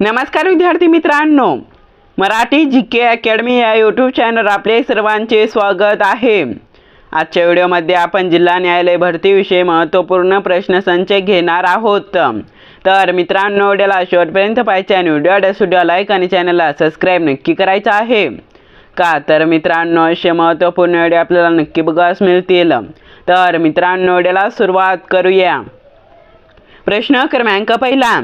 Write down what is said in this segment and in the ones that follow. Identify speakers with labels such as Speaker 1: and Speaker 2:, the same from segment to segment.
Speaker 1: नमस्कार विद्यार्थी मित्रांनो. मराठी जी के अकॅडमी या यूट्यूब चॅनल आपले सर्वांचे स्वागत आहे. आजच्या व्हिडिओमध्ये आपण जिल्हा न्यायालय भरतीविषयी महत्त्वपूर्ण प्रश्नसंच घेणार आहोत. तर मित्रांनो व्हिडिओला शेवटपर्यंत पाहायचे आणि व्हिडिओ सुद्धा लाईक आणि चॅनलला सबस्क्राईब नक्की करायचं आहे. का? तर मित्रांनो असे महत्त्वपूर्ण व्हिडिओ आपल्याला नक्की बघास मिळतील. तर मित्रांनो व्हिडिओला सुरुवात करूया. प्रश्न क्रमांक पहिला.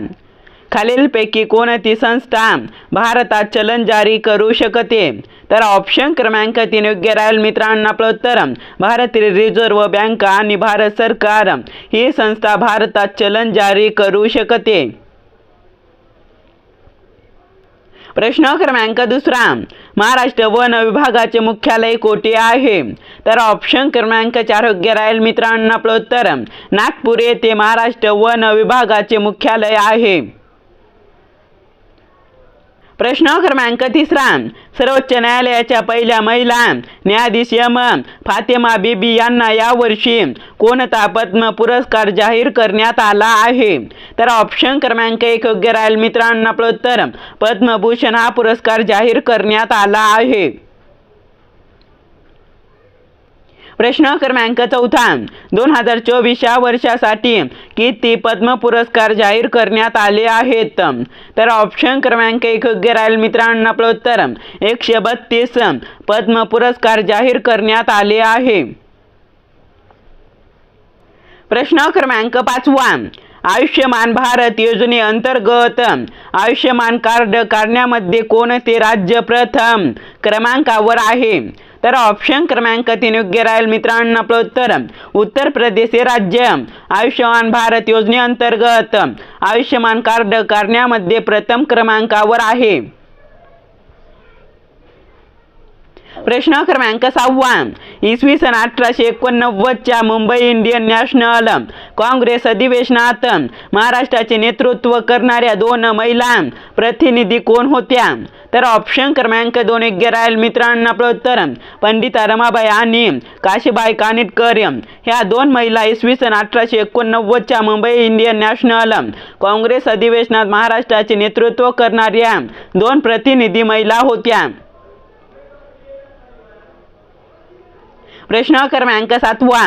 Speaker 1: खालीलपैकी कोणती संस्था भारतात चलन जारी करू शकते? तर ऑप्शन क्रमांक तीन योग्य राहील. मित्रांनो आपलं उत्तर भारतीय रिझर्व्ह बँक आणि भारत सरकार. ही संस्था भारतात चलन जारी करू शकते. प्रश्न क्रमांक दुसरा महाराष्ट्र वन विभागाचे मुख्यालय कोठे आहे? तर ऑप्शन क्रमांक चार योग्य राहील. मित्रांनो आपलं उत्तर नागपूर येथे महाराष्ट्र वन विभागाचे मुख्यालय आहे. प्रश्न क्रमांक तिसरा सर्वोच्च न्यायालयाच्या पहिल्या महिला न्यायाधीश एम फातेमा बीबी यांना यावर्षी कोणता पद्म पुरस्कार जाहीर करण्यात आला आहे? तर ऑप्शन क्रमांक एक योग्य राहील मित्रांनो प्रोत्तर पद्मभूषण हा पुरस्कार जाहीर करण्यात आला आहे. प्रश्न क्रमांक चौथा. दोन हजार चोवीस या वर्षासाठी किती पद्म पुरस्कार जाहीर करण्यात आले आहेत? तर ऑप्शन क्रमांक एक योग्य राहील मित्रांनो आपलं उत्तर एकशे बत्तीस. पद्म पुरस्कार जाहीर करण्यात आले आहे. प्रश्न क्रमांक पाचवा. आयुष्यमान भारत योजनेअंतर्गत आयुष्यमान कार्ड काढण्यामध्ये कोणते राज्य प्रथम क्रमांकावर आहे? तर ऑप्शन क्रमांक तीन योग्य राहील मित्रांनो आपलं उत्तर. उत्तर प्रदेश हे राज्य. आयुष्यमान भारत योजनेअंतर्गत आयुष्यमान कार्ड करण्यामध्ये प्रथम क्रमांकावर आहे. प्रश्न क्रमांक सहावा. इसवी सन अठराशे एकोणनव्वदच्या मुंबई इंडियन नॅशनल काँग्रेस अधिवेशनात महाराष्ट्राचे नेतृत्व करणाऱ्या दोन महिला प्रतिनिधी कोण होत्या? तर ऑप्शन क्रमांक दोन योग्य राहील प्रोत्तर आपलं उत्तर पंडिता रमाबाई आणि काशीबाई कानिटकर. ह्या दोन महिला इसवी सन अठराशे एकोणनव्वदच्या मुंबई इंडियन नॅशनल काँग्रेस अधिवेशनात महाराष्ट्राचे नेतृत्व करणाऱ्या दोन प्रतिनिधी महिला होत्या. प्रश्न क्रमांक सातवा.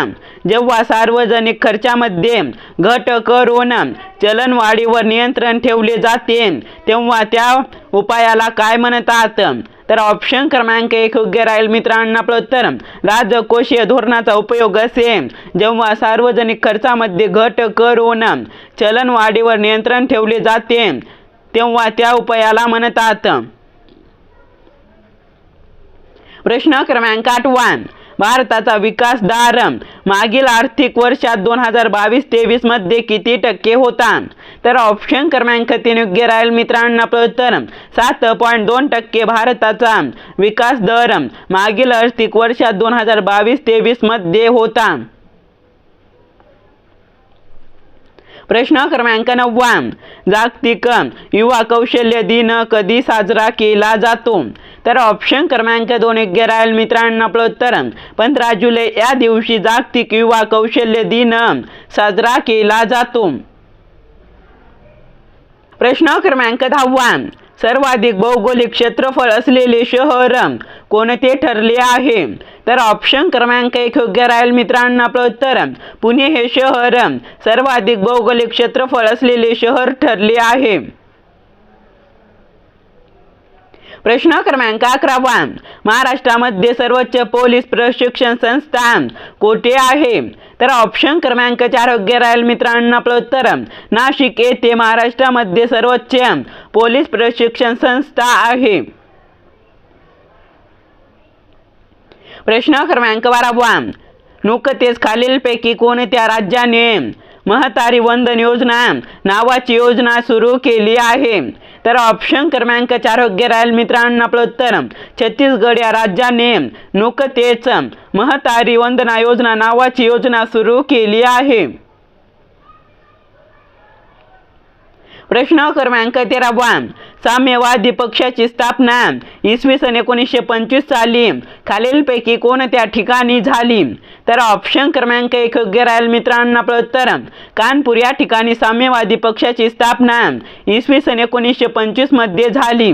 Speaker 1: जेव्हा सार्वजनिक खर्चामध्ये घट करून चलनवाढीवर नियंत्रण ठेवले जाते तेव्हा त्या उपायाला काय म्हणतात? तर ऑप्शन क्रमांक एक योग्य राहील. मित्रांना आपलं उत्तर राजकोषीय धोरणाचा उपयोग असे. जेव्हा सार्वजनिक खर्चामध्ये घट करून चलनवाढीवर नियंत्रण ठेवले जाते तेव्हा त्या उपायाला म्हणतात. प्रश्न क्रमांक आठवा. भारताचा विकास दर मागील आर्थिक वर्षात दोन हजार बावीस तेवीसमध्ये किती टक्के होता? तर ऑप्शन क्रमांक तीन योग्य राहील मित्रांनो आपलं उत्तर सात पॉईंट दोन टक्के भारताचा विकास दर मागील आर्थिक वर्षात दोन हजार बावीस तेवीसमध्ये होता. प्रश्न क्रमांक नववा. जागतिक युवा कौशल्य दिन कधी साजरा केला जातो? तर ऑप्शन क्रमांक दोन योग्य राहील मित्रांनो आपलं उत्तर. पंधरा जुलै या दिवशी जागतिक युवा कौशल्य दिन साजरा केला जातो. प्रश्न क्रमांक दहावा. सर्वाधिक भौगोलिक क्षेत्रफळ असलेले शहर कोणते ठरले आहे? तर ऑप्शन क्रमांक एक योग्य राहील मित्रांनो. आपलं उत्तर पुणे हे शहर सर्वाधिक भौगोलिक क्षेत्रफळ असलेले शहर ठरले आहे. प्रश्न क्रमांक अकरावा महाराष्ट्रामध्ये सर्वोच्च पोलीस प्रशिक्षण संस्था कोठे आहे? तर ऑप्शन क्रमांक चार योग्य राहील मित्रांनो आपलं उत्तर. नाशिक येथे महाराष्ट्रामध्ये सर्वोच्च पोलीस प्रशिक्षण संस्था आहे. प्रश्न क्रमांक बारावा नुकतेच खालीलपैकी कोणत्या राज्याने महतारी वंदन योजना नावाची योजना सुरू केली आहे? तर ऑप्शन क्रमांक चार योग्य राहील मित्रांनो आपलं उत्तर. छत्तीसगड या राज्याने नुकतेच महतारी वंदना योजना नावाची योजना सुरू केली आहे. प्रश्न क्रमांक तेरावा साम्यवादी पक्षाची स्थापना. इसवी सन एकोणीसशे पंचवीस साली. खालीलपैकी कोणत्या ठिकाणी झाली? तर ऑप्शन क्रमांक एक योग्य राहील मित्रांना आपलं उत्तर कानपूर या ठिकाणी साम्यवादी पक्षाची स्थापना. इसवी सन एकोणीसशे पंचवीसमध्ये झाली.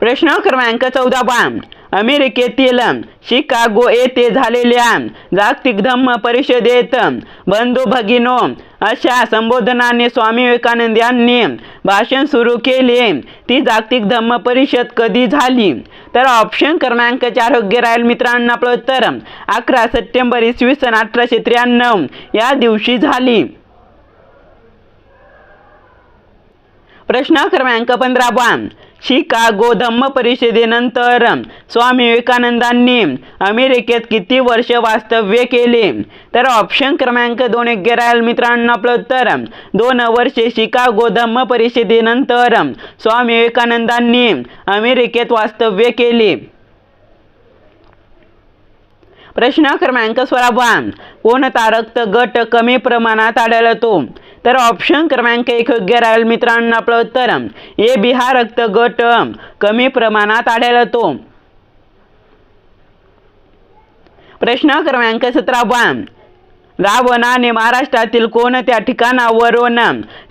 Speaker 1: प्रश्न क्रमांक चौदा बा अमेरिकेतील शिकागो येथे झालेल्या जागतिक धम्म परिषदेत बंधू भगिनो अशा संबोधनाने स्वामी विवेकानंद यांनी भाषण सुरू केले. ती जागतिक धम्म परिषद कधी झाली? तर ऑप्शन क्रमांक चार योग्य राहील मित्रांना आपलं उत्तर अकरा सप्टेंबर इसवी सन अठराशे त्र्याण्णव या दिवशी झाली. प्रश्न क्रमांक पंधरा बा शिकागो धम्म परिषदेनंतर. स्वामी विवेकानंदांनी अमेरिकेत किती वर्ष वास्तव्य केले? तर ऑप्शन क्रमांक दोन योग्य राहील मित्रांनो आपलं उत्तर. दोन वर्षे शिकागो धम्म परिषदेनंतर. स्वामी विवेकानंदांनी अमेरिकेत वास्तव्य केले. प्रश्न क्रमांक सोळा कोणता रक्त गट कमी प्रमाणात आढळतो तर ऑप्शन क्रमांक एक योग्य राहील मित्रांनो आपलं उत्तर. ए बिहार रक्त गट कमी प्रमाणात आढळतो प्रश्न क्रमांक सतरा रावणाने महाराष्ट्रातील कोणत्या ठिकाणावरून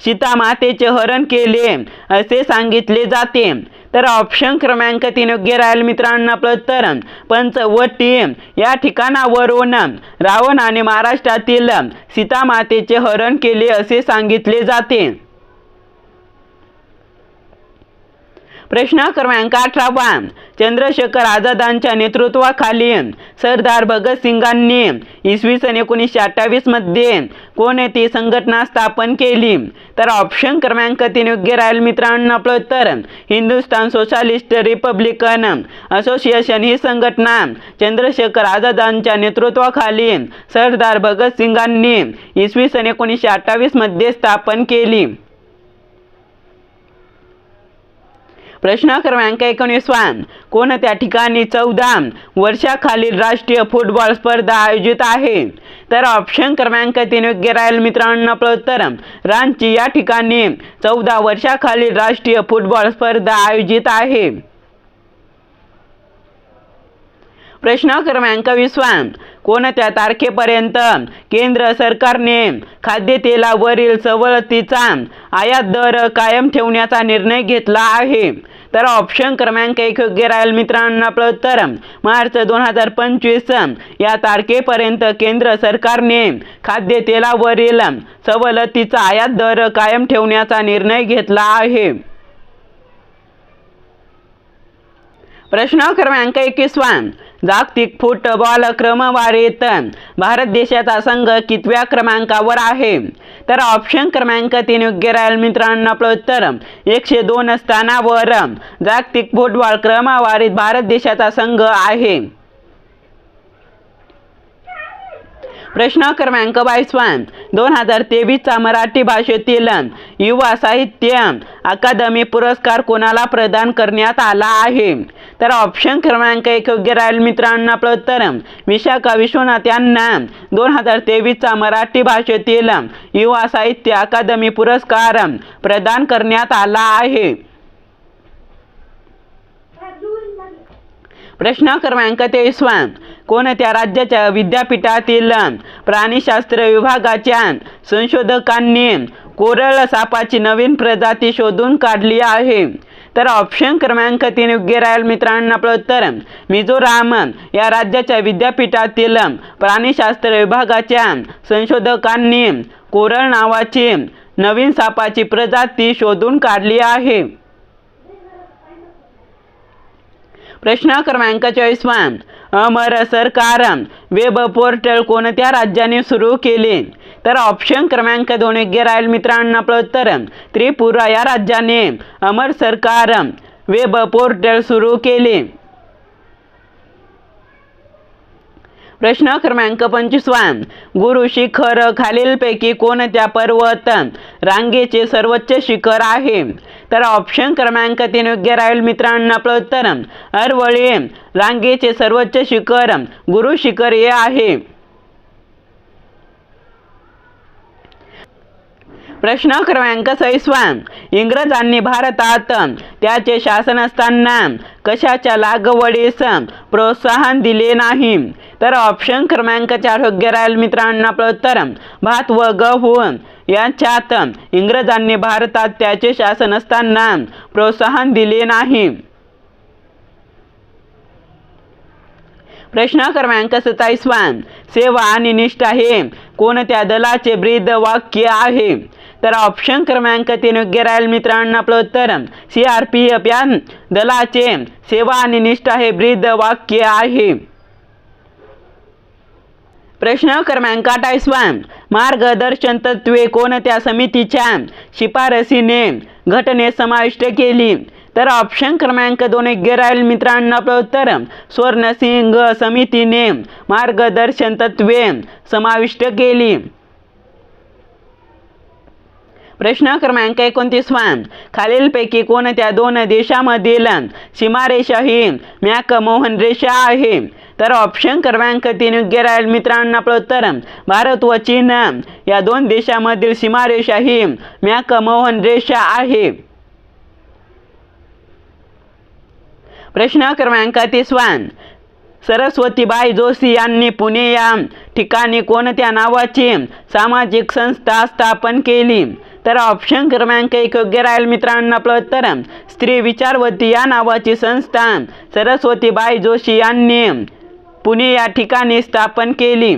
Speaker 1: सीतामातेचे हरण केले असे सांगितले जाते. तर ऑप्शन क्रमांक तीन योग्य राहील मित्रांनो आपलं उत्तर पंचवटी या ठिकाणावरून रावणाने महाराष्ट्रातील सीतामातेचे हरण केले असे सांगितले जाते. प्रश्न क्रमांक अठरावा चंद्रशेखर आझादांच्या नेतृत्वाखाली सरदार भगतसिंगांनी इसवी सन एकोणीसशे अठ्ठावीसमध्ये कोणती संघटना स्थापन केली? तर ऑप्शन क्रमांक तीन योग्य राहील मित्रांनो. आपलं तर हिंदुस्थान सोशालिस्ट रिपब्लिकन असोसिएशन ही संघटना चंद्रशेखर आझादांच्या नेतृत्वाखाली सरदार भगतसिंगांनी इसवी सन एकोणीसशे अठ्ठावीसमध्ये स्थापन केली. प्रश्न क्रमांक एकोणीसवान कोणत्या ठिकाणी चौदा वर्षाखालील राष्ट्रीय फुटबॉल स्पर्धा आयोजित आहे? तर ऑप्शन क्रमांक तीन योग्य राहील मित्रांनो. आपलं उत्तर रांची या ठिकाणी चौदा वर्षाखालील राष्ट्रीय फुटबॉल स्पर्धा आयोजित आहे. प्रश्न क्रमांक विसवा कोणत्या तारखेपर्यंत केंद्र सरकारने खाद्यतेलावरील सवलतीचा आयात दर कायम ठेवण्याचा निर्णय घेतला आहे? तर ऑप्शन क्रमांक एक योग्य राहील मित्रांनो आपलं उत्तर मार्च दोन हजार पंचवीस या तारखेपर्यंत केंद्र सरकारने खाद्यतेलावरील सवलतीचा आयात दर कायम ठेवण्याचा निर्णय घेतला आहे. प्रश्न क्रमांक एकवीसवा जागतिक फुटबॉल क्रमवारीत भारत देशाचा संघ कितव्या क्रमांकावर आहे? तर ऑप्शन क्रमांक तीन योग्य राहील मित्रांनो. आपलं उत्तर एकशे दोन स्थानावर जागतिक फुटबॉल क्रमवारीत भारत देशाचा संघ आहे. प्रश्न क्रमांक बावीसवा. दोन हजार तेवीसचा मराठी भाषेतील युवा साहित्य अकादमी पुरस्कार कोणाला प्रदान करण्यात आला आहे? तर ऑप्शन क्रमांक एक योग्य राहील मित्रांना आपलं उत्तर विशाखा विश्वनाथ यांना दोन हजार तेवीसचा मराठी भाषेतील युवा साहित्य अकादमी पुरस्कार प्रदान करण्यात आला आहे. प्रश्न क्रमांक तेवीसवा. कोणत्या राज्याच्या विद्यापीठातील प्राणीशास्त्र विभागाच्या संशोधकांनी कोरळ सापाची नवीन प्रजाती शोधून काढली आहे? तर ऑप्शन क्रमांक तीन योग्य राहील मित्रांनो आपलं उत्तर. मिझोराम या राज्याच्या विद्यापीठातील प्राणीशास्त्र विभागाच्या संशोधकांनी कोरळ नावाची नवीन सापाची प्रजाती शोधून काढली आहे. प्रश्न क्रमांक चोवीसवा अमर सरकार वेब पोर्टल कोणत्या राज्याने सुरू केले? तर ऑप्शन क्रमांक दोन योग्य राहील मित्रांनो आपलं उत्तर त्रिपुरा या राज्याने. अमर सरकार वेब पोर्टल सुरू केले. प्रश्न क्रमांक पंचवीसवा गुरु शिखर खालीलपैकी कोणत्या पर्वत रांगेचे सर्वोच्च शिखर आहे? तर ऑप्शन क्रमांक तीन योग्य राहील मित्रांनो आपलं उत्तर. अरवळी रांगेचे सर्वोच्च शिखर गुरु शिखर हे आहे. प्रश्न क्रमांक सैसवा इंग्रजांनी भारतात त्याचे शासन असताना कशाच्या लागवडीस प्रोत्साहन दिले नाही? तर ऑप्शन क्रमांक चार योग्य राहील मित्रांनो आपलं उत्तर. भात व गहू यांच्यात इंग्रजांनी भारतात त्याचे शासन असताना प्रोत्साहन दिले नाही. प्रश्न क्रमांक सत्तावीसवा सेवा आणि निष्ठा हे कोणत्या दलाचे ब्रीद वाक्य आहे? तर ऑप्शन क्रमांक तीन योग्य राहील मित्रांनो आपलं उत्तर. सी आर पी एफ या दलाचे सेवा आणि निष्ठा हे ब्रीद वाक्य आहे. प्रश्न क्रमांक अठ्ठावीसवा मार्गदर्शन तत्वे कोणत्या समितीच्या? शिफारसीने घटनेत समाविष्ट केली. तर ऑप्शन क्रमांक दोन योग्य राहील मित्रांनो आपलं उत्तर. स्वर्णसिंग समितीने मार्गदर्शन तत्वे समाविष्ट केली. प्रश्न क्रमांक एकोणतीसवा खालीलपैकी कोणत्या दोन देशामधील सीमारेषा ही मॅकमोहन रेषा आहे. तर ऑप्शन क्रमांक तीन योग्य राहील. मित्रांनो आपलं उत्तर भारत व चीन या दोन देशामधील सीमारेषा ही मॅकमोहन रेषा आहे. प्रश्न क्रमांक तिसवा सरस्वतीबाई जोशी यांनी पुणे या ठिकाणी कोणत्या नावाची सामाजिक संस्था स्थापन केली? तर ऑप्शन क्रमांक एक योग्य राहील मित्रांनो आपलं उत्तर. स्त्री विचारवती या नावाची संस्था सरस्वतीबाई जोशी यांनी पुणे या ठिकाणी स्थापन केली.